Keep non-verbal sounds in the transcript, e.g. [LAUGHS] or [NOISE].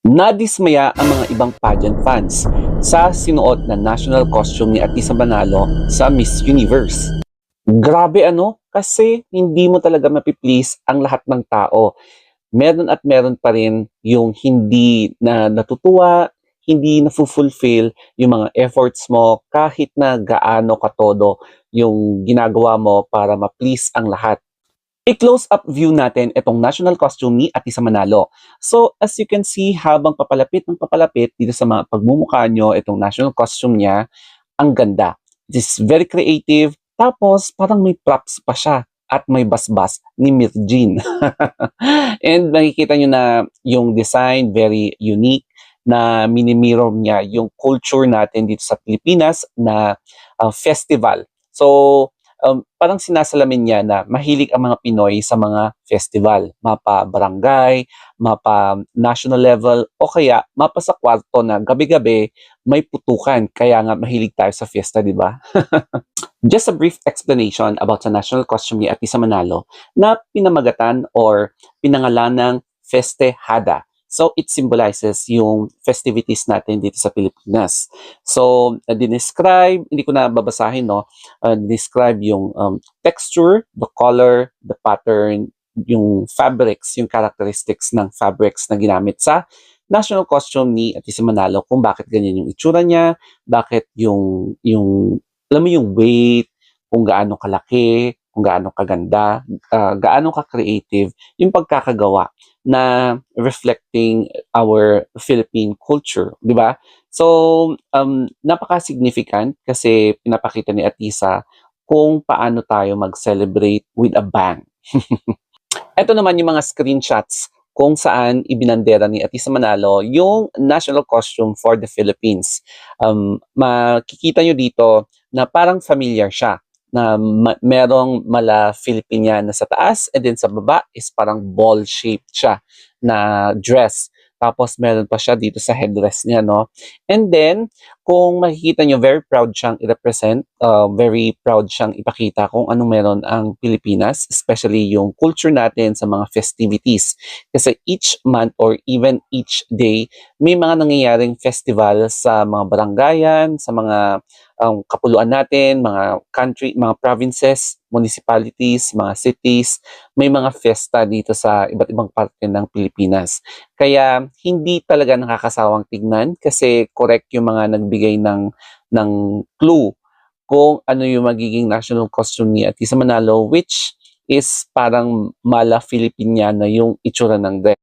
Nadismaya ang mga ibang pageant fans sa sinuot na national costume ni Atisa Manalo sa Miss Universe. Grabe ano, kasi hindi mo talaga mapiplease ang lahat ng tao. Meron at meron pa rin yung hindi na natutuwa, hindi na fulfill yung mga efforts mo kahit na gaano katodo yung ginagawa mo para ma-please ang lahat. I-close up view natin itong national costume ni Atisa Manalo. So, as you can see, habang papalapit ng papalapit dito sa mga pagmumukha nyo, itong national costume niya, ang ganda. It is very creative. Tapos, parang may props pa siya at may basbas ni Miss Jean. [LAUGHS] And makikita nyo na yung design, very unique, na mini-mirror niya yung culture natin dito sa Pilipinas na uh, festival. So, um, parang sinasalamin niya na mahilig ang mga Pinoy sa mga festival, mapa barangay, mapa national level, o kaya mapa sa kwarto na gabi-gabi may putukan. Kaya nga mahilig tayo sa fiesta, di ba? [LAUGHS] Just a brief explanation about sa national costume ni Atisa Manalo na pinamagatan or pinangalan ng Festejada. So, it symbolizes yung festivities natin dito sa Pilipinas. So, uh, dinescribe, hindi ko na babasahin, no? Uh, describe yung um, texture, the color, the pattern, yung fabrics, yung characteristics ng fabrics na ginamit sa national costume ni Atisa Manalo kung bakit ganyan yung itsura niya, bakit yung, yung alam mo yung weight, kung gaano kalaki, kung gaano kaganda, uh, gaano ka-creative, yung pagkakagawa na reflecting our Philippine culture, di ba? So, um, napaka-significant kasi pinapakita ni Atisa kung paano tayo mag-celebrate with a bang. [LAUGHS] Ito naman yung mga screenshots kung saan ibinandera ni Atisa Manalo yung national costume for the Philippines. Um, makikita nyo dito na parang familiar siya na ma- merong mala Filipinian na sa taas and then sa baba is parang ball shaped siya na dress. Tapos meron pa siya dito sa headdress niya, no? And then, kung makikita nyo, very proud siyang i-represent, uh, very proud siyang ipakita kung anong meron ang Pilipinas, especially yung culture natin sa mga festivities. Kasi each month or even each day, may mga nangyayaring festival sa mga barangayan, sa mga um, kapuluan natin, mga country, mga provinces, municipalities, mga cities, may mga fiesta dito sa iba't ibang parte ng Pilipinas. Kaya hindi talaga nakakasawang tignan kasi correct yung mga nagbigay ng ng clue kung ano yung magiging national costume ni Atisa Manalo which is parang mala Filipiniana yung itsura ng dress.